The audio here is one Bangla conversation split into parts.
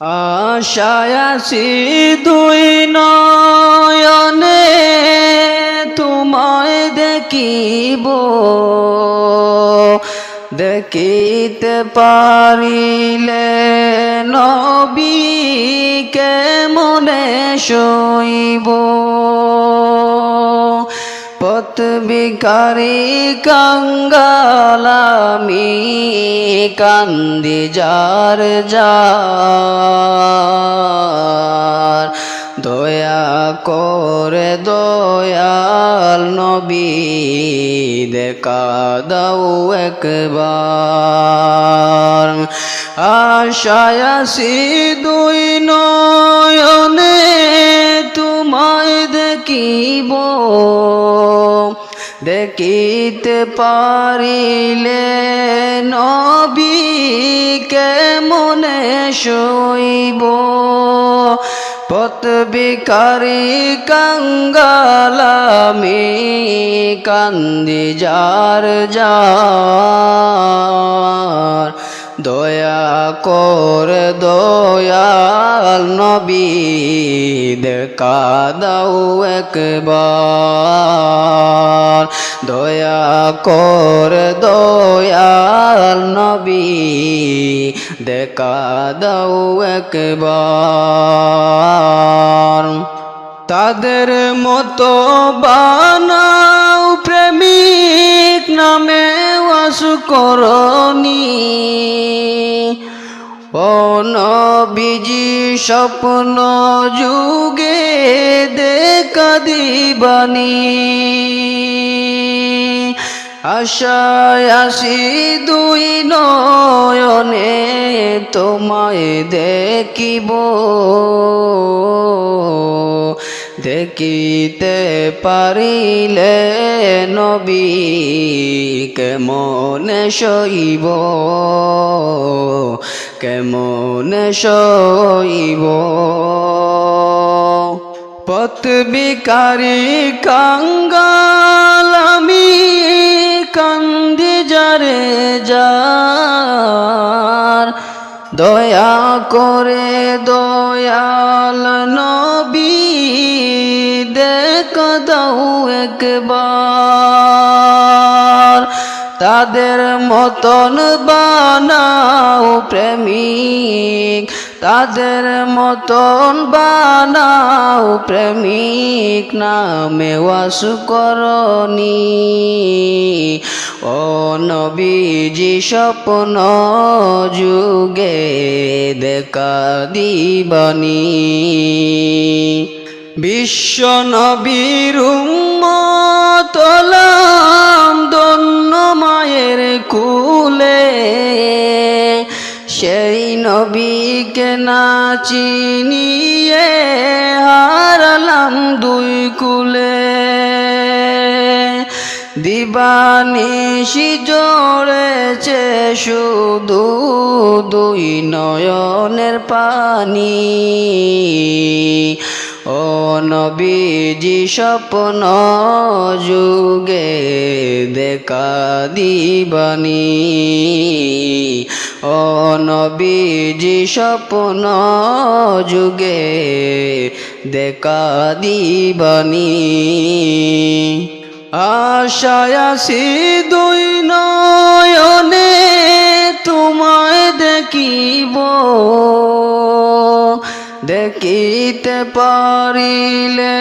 আশায়াসি দুই নয়নে তোমায় দেখিব দেখিতে পারিলে নবীকে মনে শৈব পথ বিকারি কাঙ্গালামি কান্দি যার যার। দয়া করে দয়াল নবী, দেখা দাও একবার। আশায়াসি দুই নয়নে তোমায় দেখিব। দেখিতে পারিলে নবীকে মনে শৈব পথ বিকারি কাঙ্গালামি কান্দি যার যার। দয়া কর, দয়াল নবী দেখা একবার। দয়া কর, দয়াল নবী দেখা দাও একবার। তাদের মতো বানাও প্রেমিক নামে ওয়াসু নবীজি স্বপ্ন যুগে দেখা দিবানি। আশায় আসি দুই নয়নে তোমায় দেখিব। দেখিতে পারিলে নবী কেমন সইব। কেমন সইব? পথ বিকারি কাঙ্গাল, আমি কান্দি যারে যার। দয়া করে দয়াল দাও একবার। তাদের মতন বানাও প্রেমিক। তাদের মতন বানাও প্রেমিক, নামে ওয়াসু করনি। ও নবীজি, স্বপ্ন যুগে দেখা দিবানি। বিশ্ব নবীর উম্মতলাম দন্য মায়ের কুলে। সেই নবীকে না চিনিয়ে হারালাম দুই কুলে। দিবানিশি জড়েছে শুধু দুই নয়নের পানি। ও নবীজি স্বপ্ন যুগে দেখা দিবানি। ও নবীজি স্বপ্ন যুগে দেখা দিবানি। আশায়াসি দুই নয়নে তোমায় দেখিব। দেখিতে পারিলে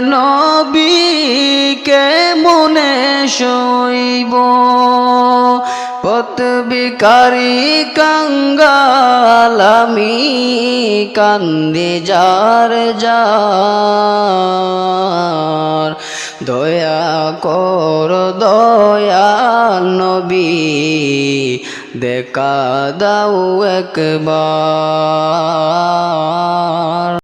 নবীকে মনে শৈব পথ বিকারি কাঙ্গালামি কান্দি যার যার। দয়া কর দয়াল নবী দেখা দাও একবার।